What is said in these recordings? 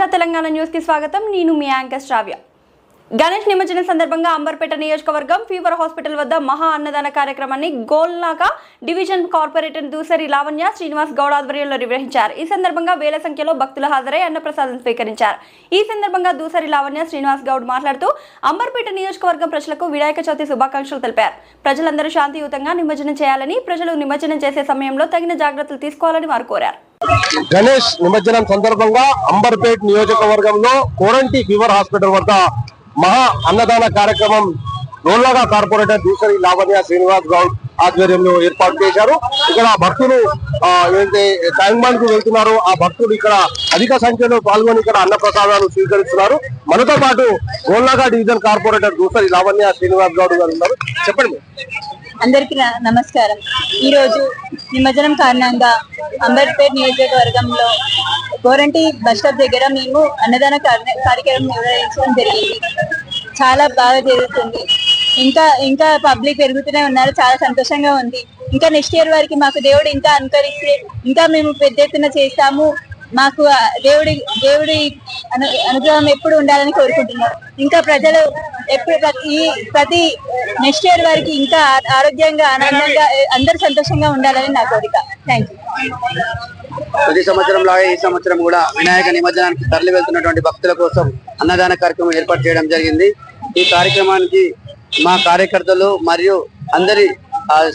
ప్రజా తెలంగాణ న్యూస్కి స్వాగతం. నేను మీ యాంకర్ శ్రావ్య. గణేష్ నిమజ్జనం సందర్భంగా అంబర్పేట నియోజకవర్గం ఫీవర్ హాస్పిటల్ వద్ద మహా అన్నదాన కార్యక్రమాన్ని గోల్నాక డివిజన్ కార్పొరేటర్ దూసరి లావణ్య శ్రీనివాస్ గౌడ్ ఆధ్వర్యంలో నిర్వహించారు. ఈ సందర్భంగా వేల సంఖ్యలో భక్తులు హాజరై అన్నప్రసాదం స్వీకరించారు. ఈ సందర్భంగా దూసరి లావణ్య శ్రీనివాస్ గౌడ్ మాట్లాడుతూ అంబర్పేట నియోజకవర్గం ప్రజలకు వినాయక చవితి శుభాకాంక్షలు తెలిపారు. ప్రజలందరూ శాంతియుతంగా నిమజ్జనం చేయాలని ప్రజలు నిమజ్జనం చేసే సమయంలో తగిన జాగ్రత్తలు తీసుకోవాలని వారు కోరారు. గణేష్ నిమజ్జనం సందర్భంగా అంబర్పేట్ నియోజకవర్గంలో కోరంటి ఫీవర్ హాస్పిటల్ వద్ద మహా అన్నదాన కార్యక్రమం రోల్లాగా కార్పొరేటర్ దూసరి లావణ్య శ్రీనివాస్ గౌడ్ ఆధ్వర్యంలో ఏర్పాటు చేశారు. ఇక్కడ భక్తులు ఏదైతే ట్యాంక్ బండ్కు వెళ్తున్నారో. ఆ భక్తులు ఇక్కడ అధిక సంఖ్యలో పాల్గొని ఇక్కడ అన్న ప్రసాదాలు స్వీకరిస్తున్నారు. మనతో పాటు గోల్లాగా డివిజన్ కార్పొరేటర్ దూసరి లావణ్య శ్రీనివాస్ గౌడ్ గారు ఉన్నారు. చెప్పండి. అందరికి నమస్కారం. ఈ రోజు నిమజ్జనం కారణంగా అంబేద్పేట్ నియోజకవర్గంలో గోరంటి బస్ స్టాప్ దగ్గర మేము అన్నదాన కార్య- కార్యక్రమం నిర్వహించడం జరిగింది. చాలా బాగా జరుగుతుంది. ఇంకా ఇంకా పబ్లిక్ పెరుగుతూనే ఉన్నారు. చాలా సంతోషంగా ఉంది. ఇంకా నెక్స్ట్ ఇయర్ వరకు మాకు దేవుడు ఇంకా అనుకరిస్తే ఇంకా మేము పెద్ద ఎత్తున చేస్తాము. మాకు దేవుడి దేవుడి అను అనుగ్రహం ఎప్పుడు ఉండాలని కోరుకుంటున్నాం. ఇంకా ప్రజలు ఎప్పుడు ఈ- ప్రతి నెక్స్ట్ ఇయర్ వరకు ఇంకా ఆరోగ్యంగా ఆనందంగా ఏ, అందరూ సంతోషంగా ఉండాలని నా కోరిక. థ్యాంక్ యూ ప్రతి సంవత్సరం లాగా ఈ సంవత్సరం కూడా వినాయక నిమజ్జనానికి తరలి వెళ్తున్నటువంటి భక్తుల కోసం అన్నదాన కార్యక్రమం ఏర్పాటు చేయడం జరిగింది. ఈ కార్యక్రమానికి మా కార్యకర్తలు మరియు అందరి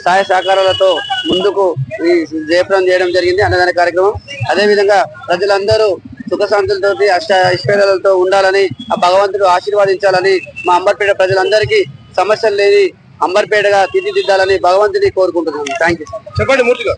సహాయ సహకారాలతో ముందుకు ఈ జయప్రదం చేయడం జరిగింది. అన్నదాన కార్యక్రమం అదే విధంగా ప్రజలందరూ సుఖశాంతులతో అష్ట ఐశ్వర్యాలతో ఉండాలని ఆ భగవంతుడు ఆశీర్వాదించాలని మా అంబర్పేట ప్రజలందరికీ సమస్యలు లేని అంబర్పేటగా తీర్చిదిద్దాలని భగవంతుని కోరుకుంటున్నాను థ్యాంక్ యూ చెప్పండి మూర్తిగా